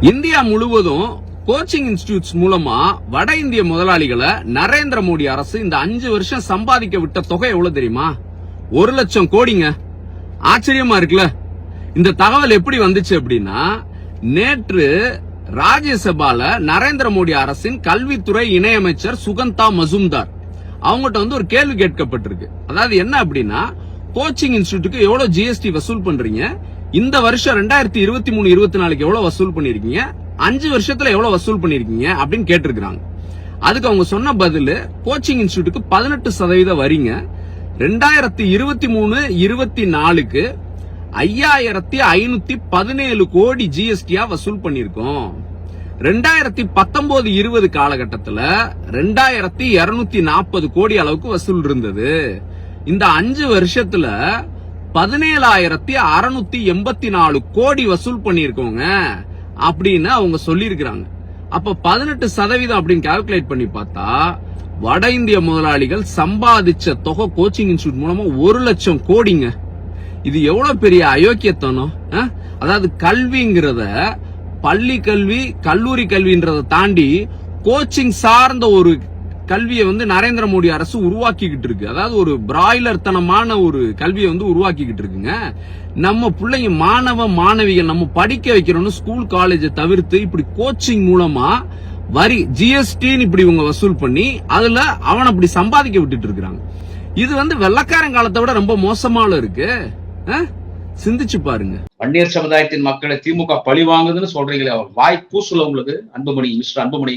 India முழுவதும் coaching institutes மூலமா வட இந்திய முதலாளிகளை நரேந்திர மோடி அரசு இந்த அஞ்சு வருஷம் சம்பாதிக்க விட்ட தொகை எவ்வளவு தெரியுமா? ஒரு லட்சம் கோடிங்க. ஆச்சரியமா இருக்குல்ல? இந்த தகவல் எப்படி வந்துச்சு அப்படின்னா நேற்று ராஜ்யசபால நரேந்திர மோடி அரசின் கல்வித்துறை இணையமைச்சர் சுகந்தா மசும்தார் அவங்ககிட்ட வந்து ஒரு கேள்வி கேட்கப்பட்டிருக்கு. அதாவது என்ன அப்படின்னா கோச்சிங் இன்ஸ்டிடியூட்டுக்கு எவ்வளவு ஜிஎஸ்டி வசூல் பண்றீங்க? இந்த வருஷம் ரெண்டாயிரத்தி இருபத்தி மூணு இருபத்தி நாலுக்கு எவ்வளவு வசூல் பண்ணிருக்கீங்க அஞ்சு வருஷத்துல எவ்வளவு வசூல் பண்ணிருக்கீங்க அப்படின்னு கேட்டிருக்காங்க அதுக்கு அவங்க சொன்ன பதில் கோச்சிங் இன்ஸ்டியூட்டுக்கு பதினெட்டு சதவீத வரிங்க. ரெண்டாயிரத்தி இருபத்தி மூணு இருபத்தி நாலுக்கு ஐயாயிரத்தி ஐநூத்தி பதினேழு கோடி ஜிஎஸ்டியா வசூல் பண்ணிருக்கோம் ரெண்டாயிரத்தி பத்தொன்பது இருபது காலகட்டத்தில் ரெண்டாயிரத்தி இருநூத்தி நாற்பது கோடி அளவுக்கு வசூல் இருந்தது. இந்த அஞ்சு வருஷத்துல பதினேழாயிரத்தி அறுநூத்தி எண்பத்தி நாலு கோடி வசூல் பண்ணிருக்கோங்க அப்படின்னு அவங்க சொல்லியிருக்கிறாங்க. அப்ப பதினெட்டு சதவீதம் அப்படின்னு கால்குலேட் பண்ணி பார்த்தா வட இந்திய முதலாளிகள் சம்பாதிச்ச தொகை கோச்சிங் இன்ஸ்டியூட் மூலமா ஒரு லட்சம் கோடிங்க. இது எவ்வளவு பெரிய அயோக்கியத்தனம்? ஆ? அதாவது கல்விங்கிறத பள்ளி கல்வி கல்லூரி கல்வின்றத தாண்டி கோச்சிங் சார்ந்த ஒரு கல்வியை வந்து நரேந்திர மோடி அரசு உருவாக்கிக்கிட்டு இருக்கு. அதாவது ஒரு பிராய்லர் தனமான ஒரு கல்வியை வந்து உருவாக்கிக்கிட்டு இருக்குங்க. நம்ம பிள்ளைங்க மாணவ மாணவிகள் நம்ம படிக்க வைக்கிறோம்னு ஸ்கூல் காலேஜை தவிர்த்து இப்படி கோச்சிங் மூலமா வரி ஜிஎஸ்டின்னு இப்படி இவங்க வசூல் பண்ணி அதுல அவன் அப்படி சம்பாதிக்க விட்டுட்டு இருக்கிறாங்க. இது வந்து வெள்ளக்காரன் காலத்தை விட ரொம்ப மோசமால இருக்கு. சிந்திச்சு பாருங்க. வன்னியர் சமுதாயத்தின் மக்களை திமுக பழி வாங்குதுன்னு சொல்றீங்களே வாய் கூசுல உங்களுக்கு அன்புமணி மிஸ்டர் அன்புமணி.